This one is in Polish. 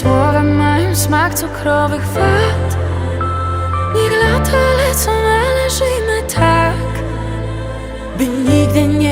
słowa mają smak cukrowych wad. Niech lata lecą, ale żyjmy tak By nigdy nie